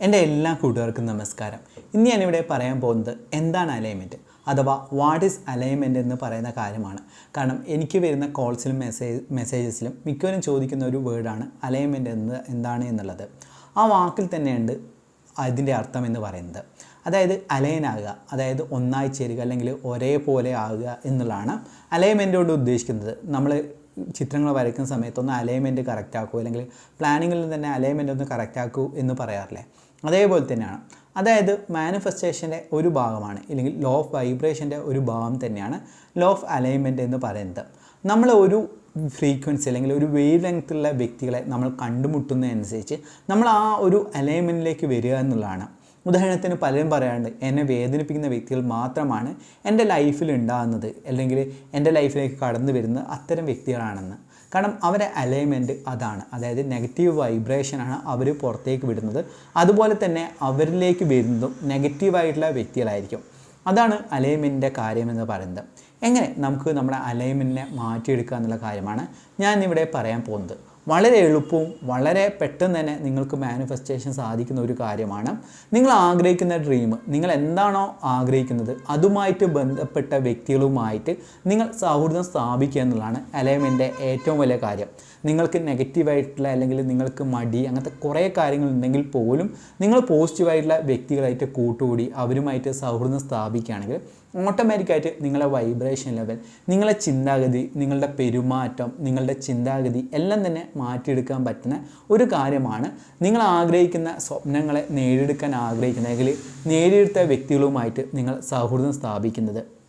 എന്റെ എല്ലാ കൂട്ടുകാർക്കും നമസ്കാരം. ഇന്ന് ഞാനിവിടെ പറയാൻ പോകുന്നത് എന്താണ് അലൈൻമെന്റ് അഥവാ വാട്ട് ഈസ് അലൈൻമെന്റ് എന്ന് പറയുന്ന കാര്യമാണ്. കാരണം എനിക്ക് വരുന്ന കോൾസിലും മെസ്സേജ് മെസ്സേജസിലും മിക്കവരും ചോദിക്കുന്ന ഒരു വേർഡാണ് അലൈൻമെന്റ് എന്ന് എന്താണ് എന്നുള്ളത്. ആ വാക്കിൽ തന്നെയുണ്ട് അതിന്റെ അർത്ഥം എന്ന് പറയുന്നത്. അതായത് അലൈൻ ആകുക അതായത് ഒന്നായി ചേരുക അല്ലെങ്കിൽ ഒരേപോലെ ആകുക എന്നുള്ളതാണ് അലൈൻമെന്റ് കൊണ്ട് ഉദ്ദേശിക്കുന്നത്. നമ്മൾ ചിത്രങ്ങൾ വരയ്ക്കുന്ന സമയത്ത് ഒന്ന് അലൈൻമെന്റ് കറക്റ്റ് ആക്കൂ അല്ലെങ്കിൽ പ്ലാനിങ്ങിൽ തന്നെ അലൈൻമെന്റ് ഒന്ന് കറക്റ്റ് ആക്കൂ എന്ന് പറയാറില്ലേ? അതേപോലെ തന്നെയാണ്. അതായത് മാനിഫെസ്റ്റേഷന്റെ ഒരു ഭാഗമാണ് അല്ലെങ്കിൽ ലോ ഓഫ് വൈബ്രേഷന്റെ ഒരു ഭാഗം തന്നെയാണ് ലോ ഓഫ് അലൈൻമെന്റ് എന്ന് പറയുന്നത്. നമ്മൾ ഒരു ഫ്രീക്വൻസി അല്ലെങ്കിൽ ഒരു വേവ് ലെങ്ത്തുള്ള വ്യക്തികളെ നമ്മൾ കണ്ടുമുട്ടുന്നതനുസരിച്ച് നമ്മൾ ആ ഒരു അലൈൻമെന്റിലേക്ക് വരിക എന്നുള്ളതാണ്. ഉദാഹരണത്തിന് പലരും പറയാറുണ്ട് എന്നെ വേദനിപ്പിക്കുന്ന വ്യക്തികൾ മാത്രമാണ് എന്റെ ലൈഫിൽ ഉണ്ടാകുന്നത് അല്ലെങ്കിൽ എന്റെ ലൈഫിലേക്ക് കടന്നു വരുന്ന അത്തരം വ്യക്തികളാണെന്ന്. കാരണം അവരെ അലൈൻമെന്റ് അതാണ് അതായത് നെഗറ്റീവ് വൈബ്രേഷനാണ് അവർ പുറത്തേക്ക് വിടുന്നത്. അതുപോലെ തന്നെ അവരിലേക്ക് വരുന്നതും നെഗറ്റീവായിട്ടുള്ള വ്യക്തികളായിരിക്കും. അതാണ് അലൈൻമെന്റിന്റെ കാര്യമെന്ന് പറയുന്നത്. എങ്ങനെ നമുക്ക് നമ്മുടെ അലൈൻമെന്റിനെ മാറ്റിയെടുക്കുക എന്നുള്ള കാര്യമാണ് ഞാനിവിടെ പറയാൻ പോകുന്നത്. വളരെ എളുപ്പവും വളരെ പെട്ടെന്ന് തന്നെ നിങ്ങൾക്ക് മാനിഫെസ്റ്റേഷൻ സാധിക്കുന്ന ഒരു കാര്യമാണ്. നിങ്ങൾ ആഗ്രഹിക്കുന്ന ഡ്രീം നിങ്ങൾ എന്താണോ ആഗ്രഹിക്കുന്നത് അതുമായിട്ട് ബന്ധപ്പെട്ട വ്യക്തികളുമായിട്ട് നിങ്ങൾ സൗഹൃദം സ്ഥാപിക്കുക എന്നുള്ളതാണ് അലൈൻമെന്റിന്റെ ഏറ്റവും വലിയ കാര്യം. നിങ്ങൾക്ക് നെഗറ്റീവായിട്ടുള്ള അല്ലെങ്കിൽ നിങ്ങൾക്ക് മടി അങ്ങനത്തെ കുറേ കാര്യങ്ങൾ ഉണ്ടെങ്കിൽ പോലും നിങ്ങൾ പോസിറ്റീവായിട്ടുള്ള വ്യക്തികളായിട്ട് കൂട്ടുകൂടി അവരുമായിട്ട് സൗഹൃദം സ്ഥാപിക്കുകയാണെങ്കിൽ ഓട്ടോമാറ്റിക്കായിട്ട് നിങ്ങളുടെ വൈബ്രേഷൻ ലെവൽ നിങ്ങളുടെ ചിന്താഗതി നിങ്ങളുടെ പെരുമാറ്റം നിങ്ങളുടെ ചിന്താഗതി എല്ലാം തന്നെ മാറ്റിയെടുക്കാൻ പറ്റുന്ന ഒരു കാര്യമാണ്. നിങ്ങൾ ആഗ്രഹിക്കുന്ന സ്വപ്നങ്ങളെ നേടിയെടുക്കാൻ ആഗ്രഹിക്കുന്ന അല്ലെങ്കിൽ നേടിയെടുത്ത വ്യക്തികളുമായിട്ട് നിങ്ങൾ സൗഹൃദം സ്ഥാപിക്കുന്നത്.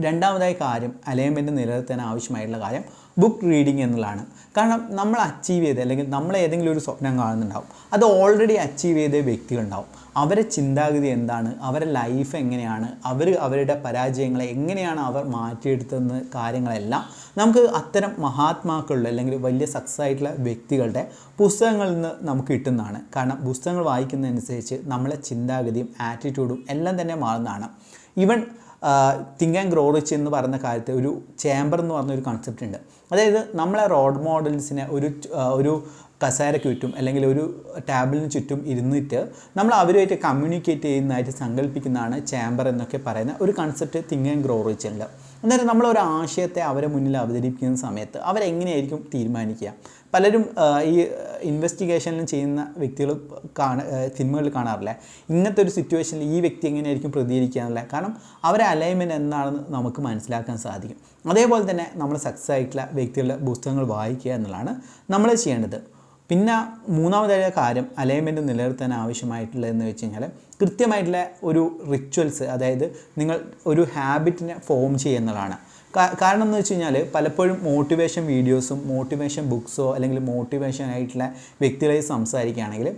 രണ്ടാമതായ കാര്യം അലൈൻമെന്റ് നിലനിർത്താൻ ആവശ്യമായിട്ടുള്ള കാര്യം ബുക്ക് റീഡിങ് എന്നുള്ളതാണ്. കാരണം നമ്മൾ അച്ചീവ് ചെയ്ത് അല്ലെങ്കിൽ നമ്മൾ ഏതെങ്കിലും ഒരു സ്വപ്നം കാണുന്നുണ്ടാവും. അത് ഓൾറെഡി അച്ചീവ് ചെയ്ത വ്യക്തികളുണ്ടാവും. അവരെ ചിന്താഗതി എന്താണ്? അവരുടെ ലൈഫ് എങ്ങനെയാണ്? അവർ അവരുടെ പരാജയങ്ങളെ എങ്ങനെയാണ് അവർ മാറ്റിയെടുത്തതെന്ന് കാര്യങ്ങളെല്ലാം നമുക്ക് അത്തരം മഹാത്മാക്കളുടെ അല്ലെങ്കിൽ വലിയ സക്സസ് ആയിട്ടുള്ള വ്യക്തികളുടെ പുസ്തകങ്ങളിൽ നിന്ന് നമുക്ക് കിട്ടുന്നതാണ്. കാരണം പുസ്തകങ്ങൾ വായിക്കുന്നതനുസരിച്ച് നമ്മളെ ചിന്താഗതിയും ആറ്റിറ്റ്യൂഡും എല്ലാം തന്നെ മാറുന്നതാണ്. Even think and grow rich എന്ന് പറയുന്ന കാര്യത്തിൽ ഒരു ചേംബർ എന്ന് പറഞ്ഞ ഒരു കൺസെപ്റ്റ് ഉണ്ട്. അതായത് നമ്മളെ റോഡ് മോഡൽസിനെ ഒരു ഒരു കസേരയ്ക്ക് ചുറ്റും അല്ലെങ്കിൽ ഒരു ടാബിളിന് ചുറ്റും ഇരുന്നിട്ട് നമ്മൾ അവരുമായിട്ട് കമ്മ്യൂണിക്കേറ്റ് ചെയ്യുന്നതായിട്ട് സങ്കല്പിക്കുന്നതാണ് ചേംബർ എന്നൊക്കെ പറയുന്ന ഒരു concept think and grow rich ഉണ്ട്. അന്നേരം നമ്മൾ ഒരു ആശയത്തെ അവരെ മുന്നിൽ അവതരിപ്പിക്കുന്ന സമയത്ത് അവരെങ്ങനെയായിരിക്കും തീരുമാനിക്കുക? പലരും ഈ ഇൻവെസ്റ്റിഗേഷനിലും ചെയ്യുന്ന വ്യക്തികൾ കാണ സിനിമകളിൽ കാണാറില്ല. ഇങ്ങനത്തെ ഒരു സിറ്റുവേഷനിൽ ഈ വ്യക്തി എങ്ങനെയായിരിക്കും പ്രതികരിക്കാറില്ല? കാരണം അവരെ അലൈൻമെന്റ് എന്താണെന്ന് നമുക്ക് മനസ്സിലാക്കാൻ സാധിക്കും. അതേപോലെ തന്നെ നമ്മൾ സക്സസ് ആയിട്ടുള്ള വ്യക്തികളുടെ പുസ്തകങ്ങൾ വായിക്കുക എന്നുള്ളതാണ് നമ്മൾ ചെയ്യേണ്ടത്. പിന്നെ മൂന്നാമതായ കാര്യം അലൈൻമെന്റ് നിലനിർത്താൻ ആവശ്യമായിട്ടുള്ളതെന്ന് വെച്ച് കഴിഞ്ഞാൽ കൃത്യമായിട്ടുള്ള ഒരു റിച്വൽസ് അതായത് നിങ്ങൾ ഒരു ഹാബിറ്റിനെ ഫോം ചെയ്യുന്നതാണ് കാരണം എന്ന് വെച്ച് കഴിഞ്ഞാൽ പലപ്പോഴും മോട്ടിവേഷൻ വീഡിയോസും മോട്ടിവേഷൻ ബുക്സോ അല്ലെങ്കിൽ മോട്ടിവേഷൻ ആയിട്ടുള്ള വ്യക്തികളെ സംസാരിക്കുകയാണെങ്കിൽ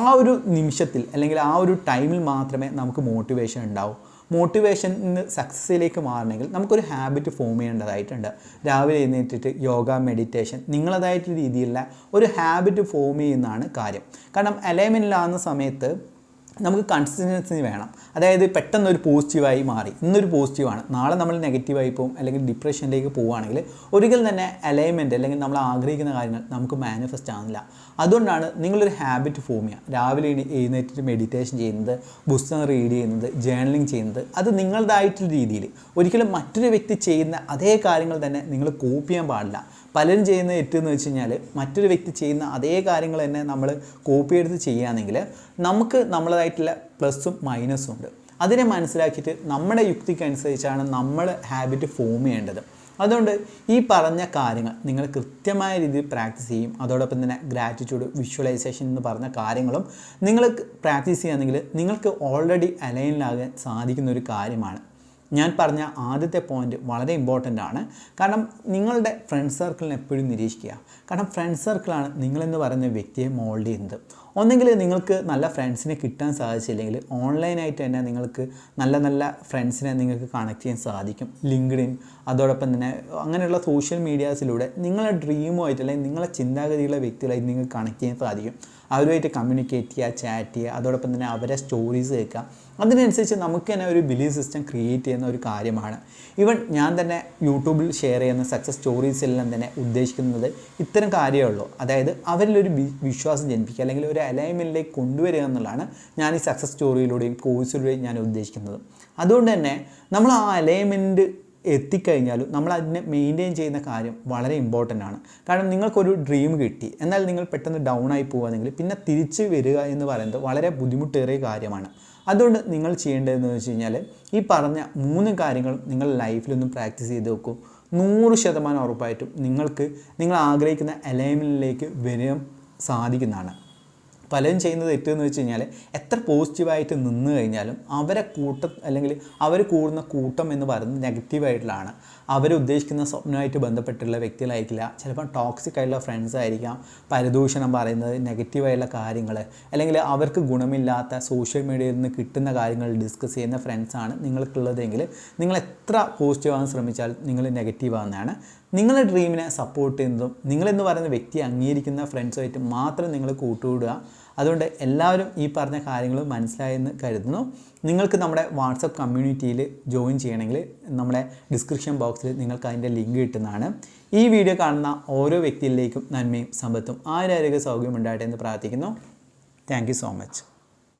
ആ ഒരു നിമിഷത്തിൽ അല്ലെങ്കിൽ ആ ഒരു ടൈമിൽ മാത്രമേ നമുക്ക് മോട്ടിവേഷൻ ഉണ്ടാവൂ. മോട്ടിവേഷൻ സക്സസ്സിലേക്ക് മാറണമെങ്കിൽ നമുക്കൊരു ഹാബിറ്റ് ഫോം ചെയ്യേണ്ടതായിട്ടുണ്ട്. രാവിലെ എഴുന്നേറ്റിട്ട് യോഗ മെഡിറ്റേഷൻ നിങ്ങളതായിട്ട് രീതിയിലുള്ള ഒരു ഹാബിറ്റ് ഫോം ചെയ്യുന്നതാണ് കാര്യം. കാരണം അലൈൻമെന്റിലാകുന്ന സമയത്ത് നമുക്ക് കൺസിസ്റ്റൻസി വേണം. അതായത് പെട്ടെന്ന് ഒരു പോസിറ്റീവായി മാറി. ഇന്നൊരു പോസിറ്റീവാണ് നാളെ നമ്മൾ നെഗറ്റീവായി പോകും അല്ലെങ്കിൽ ഡിപ്രഷനിലേക്ക് പോവുകയാണെങ്കിൽ ഒരിക്കലും തന്നെ അലൈൻമെന്റ് അല്ലെങ്കിൽ നമ്മൾ ആഗ്രഹിക്കുന്ന കാര്യങ്ങൾ നമുക്ക് മാനിഫെസ്റ്റ് ആകുന്നില്ല അതുകൊണ്ടാണ് നിങ്ങളൊരു ഹാബിറ്റ് ഫോം ചെയ്യുക. രാവിലെ എഴുന്നേറ്റിട്ട് മെഡിറ്റേഷൻ ചെയ്യുന്നത് പുസ്തകം റീഡ് ചെയ്യുന്നത് ജേർണലിംഗ് ചെയ്യുന്നത് അത് നിങ്ങളുടേതായിട്ടുള്ള രീതിയിൽ. ഒരിക്കലും മറ്റൊരു വ്യക്തി ചെയ്യുന്ന അതേ കാര്യങ്ങൾ തന്നെ നിങ്ങൾ കോപ്പി ചെയ്യാൻ പാടില്ല. പലരും ചെയ്യുന്ന തെറ്റെന്ന് വെച്ച് കഴിഞ്ഞാൽ മറ്റൊരു വ്യക്തി ചെയ്യുന്ന അതേ കാര്യങ്ങൾ തന്നെ നമ്മൾ കോപ്പി എടുത്ത് ചെയ്യുകയാണെങ്കിൽ നമുക്ക് നമ്മളതായിട്ടുള്ള പ്ലസ്സും മൈനസും ഉണ്ട്. അതിനെ മനസ്സിലാക്കിയിട്ട് നമ്മുടെ യുക്തിക്കനുസരിച്ചാണ് നമ്മൾ ഹാബിറ്റ് ഫോം ചെയ്യേണ്ടത്. അതുകൊണ്ട് ഈ പറഞ്ഞ കാര്യങ്ങൾ നിങ്ങൾ കൃത്യമായ രീതിയിൽ പ്രാക്ടീസ് ചെയ്യും. അതോടൊപ്പം തന്നെ ഗ്രാറ്റിറ്റ്യൂഡ് വിഷ്വലൈസേഷൻ എന്ന് പറഞ്ഞ കാര്യങ്ങളും നിങ്ങൾ പ്രാക്ടീസ് ചെയ്യുകയാണെങ്കിൽ നിങ്ങൾക്ക് ഓൾറെഡി അലൈനിലാകാൻ സാധിക്കുന്ന ഒരു കാര്യമാണ്. ഞാൻ പറഞ്ഞ ആദ്യത്തെ പോയിന്റ് വളരെ ഇമ്പോർട്ടന്റ് ആണ്. കാരണം നിങ്ങളുടെ ഫ്രണ്ട് സർക്കിളിനെ എപ്പോഴും നിരീക്ഷിക്കുക. കാരണം ഫ്രണ്ട് സർക്കിളാണ് നിങ്ങളെന്ന് പറയുന്ന വ്യക്തിയെ മോൾഡ് ചെയ്യുന്നത്. ഒന്നെങ്കിൽ നിങ്ങൾക്ക് നല്ല ഫ്രണ്ട്സിനെ കിട്ടാൻ സാധിച്ചില്ലെങ്കിൽ ഓൺലൈനായിട്ട് തന്നെ നിങ്ങൾക്ക് നല്ല നല്ല ഫ്രണ്ട്സിനെ നിങ്ങൾക്ക് കണക്ട് ചെയ്യാൻ സാധിക്കും. ലിങ്ക്ഡിൻ അതോടൊപ്പം തന്നെ അങ്ങനെയുള്ള സോഷ്യൽ മീഡിയാസിലൂടെ നിങ്ങളെ ഡ്രീമുമായിട്ട് അല്ലെങ്കിൽ നിങ്ങളെ ചിന്താഗതിയുള്ള വ്യക്തികളായി നിങ്ങൾക്ക് കണക്ട് ചെയ്യാൻ സാധിക്കും. അവരുമായിട്ട് കമ്മ്യൂണിക്കേറ്റ് ചെയ്യുക ചാറ്റ് ചെയ്യുക അതോടൊപ്പം തന്നെ അവരെ സ്റ്റോറീസ് കേൾക്കുക. അതിനനുസരിച്ച് നമുക്ക് തന്നെ ഒരു ബിലീഫ് സിസ്റ്റം ക്രിയേറ്റ് ചെയ്യുന്ന ഒരു കാര്യമാണ്. ഈവൻ ഞാൻ തന്നെ യൂട്യൂബിൽ ഷെയർ ചെയ്യുന്ന സക്സസ് സ്റ്റോറീസ് എല്ലാം തന്നെ ഉദ്ദേശിക്കുന്നത് ഇത്തരം കാര്യമേ ഉള്ളൂ. അതായത് അവരിലൊരു വിശ്വാസം ജനിപ്പിക്കുക അല്ലെങ്കിൽ ഒരു അലൈൻമെന്റിലേക്ക് കൊണ്ടുവരിക എന്നുള്ളതാണ് ഞാൻ ഈ സക്സസ് സ്റ്റോറിയിലൂടെയും കോഴ്സിലൂടെയും ഞാൻ ഉദ്ദേശിക്കുന്നത്. അതുകൊണ്ട് തന്നെ നമ്മൾ ആ അലൈൻമെന്റ് എത്തിക്കഴിഞ്ഞാലും നമ്മൾ അതിനെ മെയിന്റെയിൻ ചെയ്യുന്ന കാര്യം വളരെ ഇമ്പോർട്ടന്റ് ആണ്. കാരണം നിങ്ങൾക്കൊരു ഡ്രീം കിട്ടി. എന്നാൽ നിങ്ങൾ പെട്ടെന്ന് ഡൗൺ ആയി പോകുകയാണെങ്കിൽ പിന്നെ തിരിച്ച് വരിക എന്ന് പറയുന്നത് വളരെ ബുദ്ധിമുട്ടേറിയ കാര്യമാണ്. അതുകൊണ്ട് നിങ്ങൾ ചെയ്യേണ്ടതെന്ന് വെച്ച് കഴിഞ്ഞാൽ ഈ പറഞ്ഞ മൂന്ന് കാര്യങ്ങൾ നിങ്ങൾ ലൈഫിലൊന്നും പ്രാക്ടീസ് ചെയ്ത് വെക്കും നൂറ് ശതമാനം ഉറപ്പായിട്ടും നിങ്ങൾക്ക് നിങ്ങൾ ആഗ്രഹിക്കുന്ന അലൈൻമെന്റിലേക്ക് വരാൻ സാധിക്കുന്നതാണ്. പലരും ചെയ്യുന്നത് തെറ്റെന്ന് വെച്ച് കഴിഞ്ഞാൽ എത്ര പോസിറ്റീവായിട്ട് നിന്ന് കഴിഞ്ഞാലും അവരെ കൂട്ടം അല്ലെങ്കിൽ അവർ കൂടുന്ന കൂട്ടം എന്ന് പറയുന്നത് നെഗറ്റീവായിട്ടുള്ളതാണ് അവരുദ്ദേശിക്കുന്ന സ്വപ്നമായിട്ട് ബന്ധപ്പെട്ടുള്ള വ്യക്തികളായിരിക്കില്ല. ചിലപ്പോൾ ടോക്സിക് ആയിട്ടുള്ള ഫ്രണ്ട്സ് ആയിരിക്കാം. പരിദൂഷണം പറയുന്നത് നെഗറ്റീവായിട്ടുള്ള കാര്യങ്ങൾ അല്ലെങ്കിൽ അവർക്ക് ഗുണമില്ലാത്ത സോഷ്യൽ മീഡിയയിൽ നിന്ന് കിട്ടുന്ന കാര്യങ്ങൾ ഡിസ്കസ് ചെയ്യുന്ന ഫ്രണ്ട്സാണ് നിങ്ങൾക്കുള്ളതെങ്കിൽ നിങ്ങൾ എത്ര പോസിറ്റീവ് ആകാൻ ശ്രമിച്ചാൽ നിങ്ങൾ നെഗറ്റീവ് ആകുന്നതാണ് നിങ്ങളുടെ ഡ്രീമിനെ സപ്പോർട്ട് ചെയ്യുന്നതും നിങ്ങളെന്ന് പറയുന്ന വ്യക്തിയെ അംഗീകരിക്കുന്ന ഫ്രണ്ട്സുമായിട്ട് മാത്രം നിങ്ങൾ കൂട്ടുകൂടുക. അതുകൊണ്ട് എല്ലാവരും ഈ പറഞ്ഞ കാര്യങ്ങൾ മനസ്സിലായെന്ന് കരുതുന്നു. നിങ്ങൾക്ക് നമ്മുടെ വാട്സപ്പ് കമ്മ്യൂണിറ്റിയിൽ ജോയിൻ ചെയ്യണമെങ്കിൽ നമ്മുടെ ഡിസ്ക്രിപ്ഷൻ ബോക്സിൽ നിങ്ങൾക്ക് അതിന്റെ ലിങ്ക് കിട്ടുന്നതാണ്. ഈ വീഡിയോ കാണുന്ന ഓരോ വ്യക്തിയിലേക്കും നന്മയും സമ്പത്തും ആരോഗ്യ സൗകര്യം ഉണ്ടാകട്ടെ എന്ന് പ്രാർത്ഥിക്കുന്നു. Thank so much.